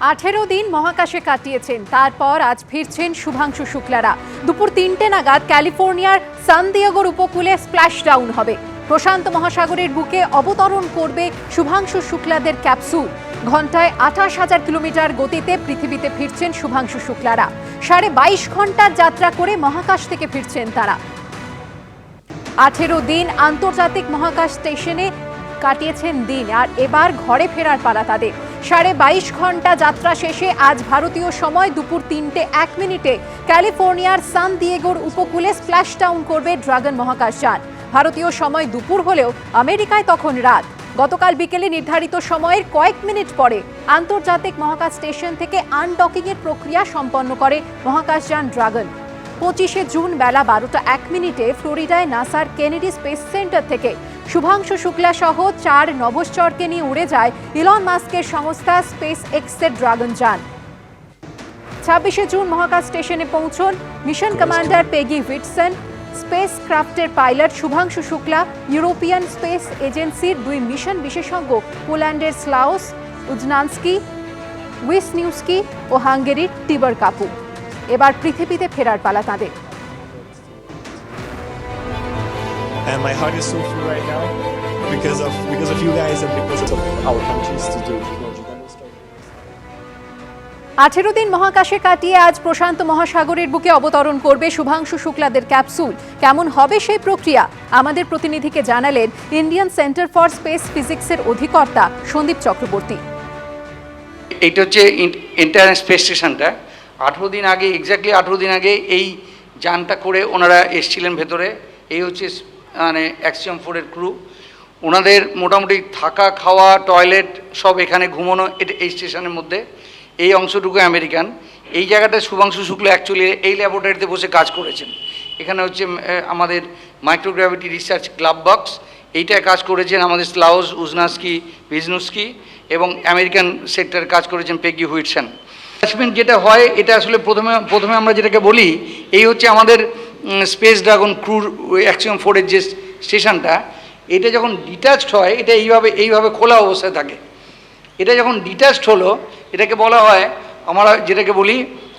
আঠেরো দিন মহাকাশে কাটিয়েছেন। তারপর আজ ফিরছেন শুভাংশু শুক্লারা। দুপুর তিনটে নাগাদ ক্যালিফোর্নিয়ার সান দিয়েগোর উপকূলে স্প্ল্যাশ ডাউন হবে। প্রশান্ত মহাসাগরের বুকে অবতরণ করবে শুভাংশু শুক্লাদের ক্যাপসুল। ঘন্টায় আঠাশ হাজার কিলোমিটার গতিতে পৃথিবীতে ফিরছেন শুভাংশু শুক্লারা। সাড়ে বাইশ ঘণ্টার যাত্রা করে মহাকাশ থেকে ফিরছেন তারা। আঠেরো দিন আন্তর্জাতিক মহাকাশ স্টেশনে কাটিয়েছেন দিন, আর এবার ঘরে ফেরার পালা তাদের। সাড়ে বাইশ ঘণ্টা যাত্রা শেষে আজ ভারতীয় সময় দুপুর তিনটে এক মিনিটে ক্যালিফোর্নিয়ার সান দিয়েগোর উপকূলে স্প্ল্যাশ ডাউন করবে ড্রাগন মহাকাশযান ভারতীয় সময় দুপুর হলেও আমেরিকায় তখন রাত। গতকাল বিকেলে নির্ধারিত সময়ের কয়েক মিনিট পরে আন্তর্জাতিক মহাকাশ স্টেশন থেকে আনডকিংয়ের প্রক্রিয়া সম্পন্ন করে মহাকাশযান ড্রাগন। পঁচিশে জুন বেলা বারোটা এক মিনিটে ফ্লোরিডায় নাসার কেনেডি স্পেস সেন্টার থেকে শুভাংশু শুক্লা সহ চার নভশ্চরকে নিয়ে উড়ে যায় ইলন মাস্কের সংস্থা স্পেস এক্সের ড্রাগন যান। ছাব্বিশে জুন মহাকাশ স্টেশনে পৌঁছন mission commander Peggy Whitson space ক্রাফটের pilot Shubhanshu Shukla, European space এজেন্সির দুই মিশন বিশেষজ্ঞ পোল্যান্ডের স্লাউস উজনান্সকি, উইসনিউস্কি ও হাঙ্গেরির টিবার কাপু। এবার পৃথিবীতে ফেরার পালা তাঁদের। And my heart is so full right now because of because of you guys and because of our countries to do. technology আঠেরো দিন মহাকাশে কাটিয়ে আজ প্রশান্ত মহাসাগরের বুকে অবতরণ করবে শুভাংশু শুক্লাদের ক্যাপসুল। কেমন হবে সেই প্রক্রিয়া? আমাদের প্রতিনিধিকে জানালেন ইন্ডিয়ান সেন্টার ফর স্পেস ফিজিক্সের অধিকর্তা সন্দীপ চক্রবর্তী। এইটা হচ্ছে ইন্টার স্পেস স্টেশনটা আঠেরো দিন আগে এক্স্যাক্টলি আঠেরো দিন আগে এই যানটা করে ওনারা এসছিলেন ভেতরে। এই হচ্ছে মানে অ্যাক্সিয়াম ফোরের ক্রু ওনাদের মোটামুটি থাকা, খাওয়া টয়লেট সব এখানে ঘুমানো, এটা এই স্টেশনের মধ্যে। এই অংশটুকু আমেরিকান এই জায়গাটা শুভাংশু শুক্ল অ্যাকচুয়ালি এই ল্যাবরেটরিতে বসে কাজ করেছেন। এখানে হচ্ছে আমাদের মাইক্রোগ্র্যাভিটি রিসার্চ ক্লাব বক্স এইটায় কাজ করেছেন আমাদের স্লাউজ উজনাস্কি ভিজনুস্কি এবং আমেরিকান সেক্টরে কাজ করেছেন পেগি হুইটসন অ্যাটাচমেন্ট যেটা হয়, এটা আসলে প্রথমে প্রথমে আমরা যেটাকে বলি, এই হচ্ছে আমাদের স্পেস ড্রাগন ক্রুর অ্যাকশন ফোরের যে স্টেশনটা, এটা যখন ডিটাচড হয়, এটা এইভাবে এইভাবে খোলা অবস্থায় থাকে। এটা যখন ডিটাচড হলো, এটাকে বলা হয়, আমরা যেটাকে বলি,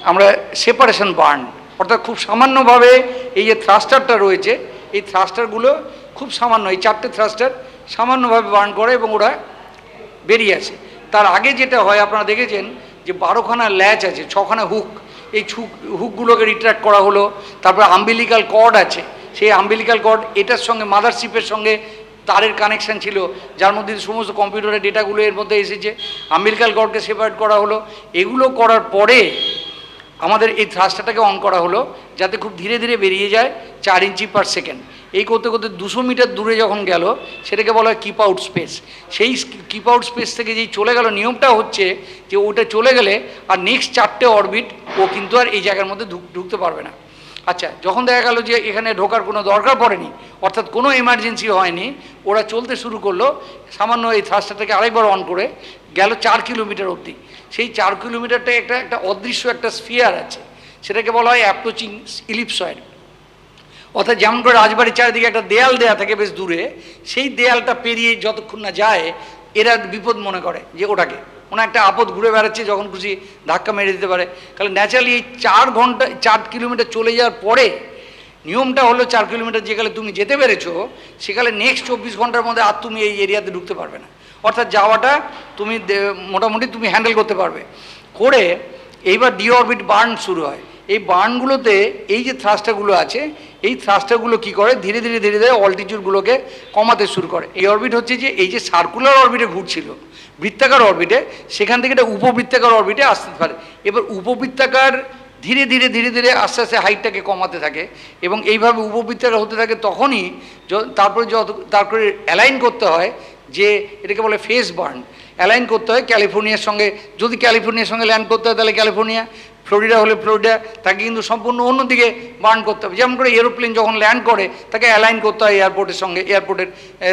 আমরা সেপারেশন বার্ন অর্থাৎ খুব সামান্যভাবে এই যে থ্রাস্টারটা রয়েছে, এই থ্রাস্টারগুলো খুব সামান্য, এই চারটে থ্রাস্টার সামান্যভাবে বার্ন করে এবং ওরা বেরিয়ে আসে। তার আগে যেটা হয়, আপনারা দেখেছেন যে বারোখানা ল্যাচ আছে, ছখানা হুক এই ছুক হুকগুলোকে রিট্রাক্ট করা হলো। তারপর আম্বিলিকাল কর্ড আছে। সেই আম্বিলিকাল কর্ড এটার সঙ্গে মাদারশিপের সঙ্গে তারের কানেকশান ছিল, যার মধ্যে সমস্ত কম্পিউটারের ডেটাগুলো এর মধ্যে এসেছে। আম্বিলিকাল কর্ডকে সেপারেট করা হলো। এগুলো করার পরে আমাদের এই থ্রাস্টারটাকে অন করা হলো, যাতে খুব ধীরে ধীরে বেরিয়ে যায় চার ইঞ্চি পার সেকেন্ড এই করতে করতে দুশো মিটার দূরে যখন গেল, সেটাকে বলা হয় কিপ আউট স্পেস সেই কিপ আউট স্পেস থেকে যেই চলে গেল, নিয়মটা হচ্ছে যে ওটা চলে গেলে আর নেক্সট চারটে অরবিট ও কিন্তু আর এই জায়গার মধ্যে ঢুক- ঢুকতে পারবে না। আচ্ছা যখন দেখা গেল যে এখানে ঢোকার কোনো দরকার পড়েনি, অর্থাৎ কোনো এমার্জেন্সি হয়নি, ওরা চলতে শুরু করল, সামান্য এই থ্রাস্টারটাকে আরেকবার অন করে গেল চার কিলোমিটার অবধি। সেই চার কিলোমিটারটা একটা একটা অদৃশ্য একটা স্ফিয়ার আছে। সেটাকে বলা হয় অ্যাপ্রোচিং ইলিপসয়েড অর্থাৎ যেমন করে রাজবাড়ির চারিদিকে একটা দেয়াল দেয়া থাকে বেশ দূরে, সেই দেয়ালটা পেরিয়ে যতক্ষণ না যায়, এরা বিপদ মনে করে যে ওটাকে। ওনা একটা আপদ ঘুরে বেড়াচ্ছে যখন খুশি ধাক্কা মেরে দিতে পারে। কারণ ন্যাচারালি এই চার ঘণ্টা, চার কিলোমিটার চলে যাওয়ার পরে নিয়মটা হলো চার কিলোমিটার যেখানে তুমি যেতে পেরেছ, সেখানে নেক্সট চব্বিশ ঘণ্টার মধ্যে আর তুমি এই এরিয়াতে ঢুকতে পারবে না। অর্থাৎ যাওয়াটা তুমি মোটামুটি তুমি হ্যান্ডেল করতে পারবে। করে এইবার ডিঅরবিট বার্ন শুরু হয়। এই বার্নগুলোতে এই যে থ্রাস্টারগুলো আছে, এই থ্রাস্টারগুলো কি করে? ধীরে ধীরে ধীরে ধীরে অল্টিটিউডগুলোকে কমাতে শুরু করে। এই অরবিট হচ্ছে যে, এই যে সার্কুলার অরবিটে ঘুরছিল, বৃত্তাকার অরবিটে সেখান থেকে এটা উপবৃত্তাকার অরবিটে আসতে পারে। এবার উপবৃত্তাকার ধীরে ধীরে ধীরে ধীরে আস্তে আস্তে হাইটটাকে কমাতে থাকে এবং এইভাবে উপবৃত্তাকার হতে থাকে তখনই তারপরে যত, তারপরে অ্যালাইন করতে হয় যে, এটাকে বলে ফেস বার্ন অ্যালাইন করতে হয় ক্যালিফোর্নিয়ার সঙ্গে। যদি ক্যালিফোর্নিয়ার সঙ্গে ল্যান্ড করতে হয়, তাহলে ক্যালিফোর্নিয়া। ফ্লোরিডা হলে ফ্লোরিডা, তাকে কিন্তু সম্পূর্ণ অন্যদিকে বার্ন করতে হবে। যেমন করে এরোপ্লেন যখন ল্যান্ড করে, তাকে অ্যালাইন করতে হয় এয়ারপোর্টের সঙ্গে, এয়ারপোর্টের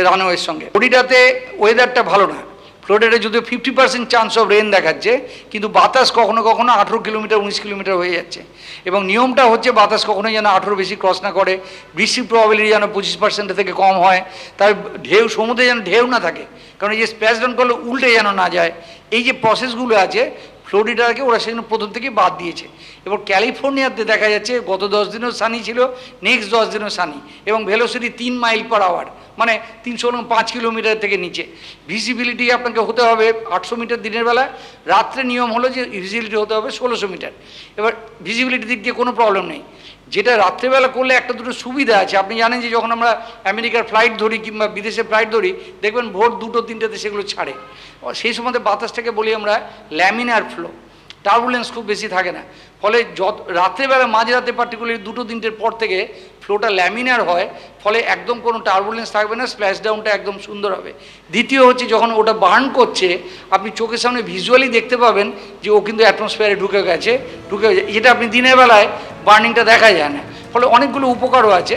রানওয়ের সঙ্গে। ফ্লোরিডাতে ওয়েদারটা ভালো না। ফ্লোরিডাতে যদিও fifty percent chance of rain দেখাচ্ছে, কিন্তু বাতাস কখনো কখনো আঠেরো কিলোমিটার, উনিশ কিলোমিটার হয়ে যাচ্ছে। এবং নিয়মটা হচ্ছে বাতাস কখনোই যেন আঠেরো বেশি ক্রস না করে, বৃষ্টির প্রবাবিলিটি যেন পঁচিশ পার্সেন্টের থেকে কম হয়, তার ঢেউ, সমুদ্রে যেন ঢেউ না থাকে। কারণ এই যে স্প্যাশ ডাউন করলে উল্টে যেন না যায়, এই যে প্রসেসগুলো আছে ফ্লোরিডাকে ওরা সেখানে প্রথম থেকে বাদ দিয়েছে। এবং ক্যালিফোর্নিয়াতে দেখা যাচ্ছে গত দশ দিনও সানি ছিল নেক্সট দশ দিনও সানি এবং ভেলোসিটি তিন মাইল পার আওয়ার মানে তিনশো পাঁচ কিলোমিটার থেকে নিচে। ভিজিবিলিটি আপনাকে হতে হবে আটশো মিটার দিনের বেলা রাত্রে নিয়ম হলো যে ভিজিবিলিটি হতে হবে ষোলোশো মিটার এবার ভিজিবিলিটি দিক দিয়ে কোনো প্রবলেম নেই। যেটা রাত্রেবেলা করলে একটা দুটো সুবিধা আছে। আপনি জানেন যে যখন আমরা আমেরিকার ফ্লাইট ধরি কিংবা বিদেশে ফ্লাইট ধরি, দেখবেন ভোর দুটো, তিনটেতে সেগুলো ছাড়ে। সেই সময় বাতাসটাকে বলি আমরা ল্যামিনার ফ্লো। টার্বুলেন্স খুব বেশি থাকে না। ফলে যত, রাত্রেবেলা মাঝরাতে পার্টিকুলারলি দুটো, তিনটের পর থেকে ফ্লোটা ল্যামিনার হয়। ফলে একদম কোনো টার্বুলেন্স থাকবে না, স্প্ল্যাশ ডাউনটা একদম সুন্দর হবে। দ্বিতীয় হচ্ছে যখন ওটা বার্ন করছে, আপনি চোখের সামনে ভিজুয়ালি দেখতে পাবেন যে ও কিন্তু অ্যাটমসফিয়ারে ঢুকে গেছে। ঢুকে যেটা আপনি দিনের বেলায় বার্নিংটা দেখা যায় না। ফলে অনেকগুলো উপকারও আছে।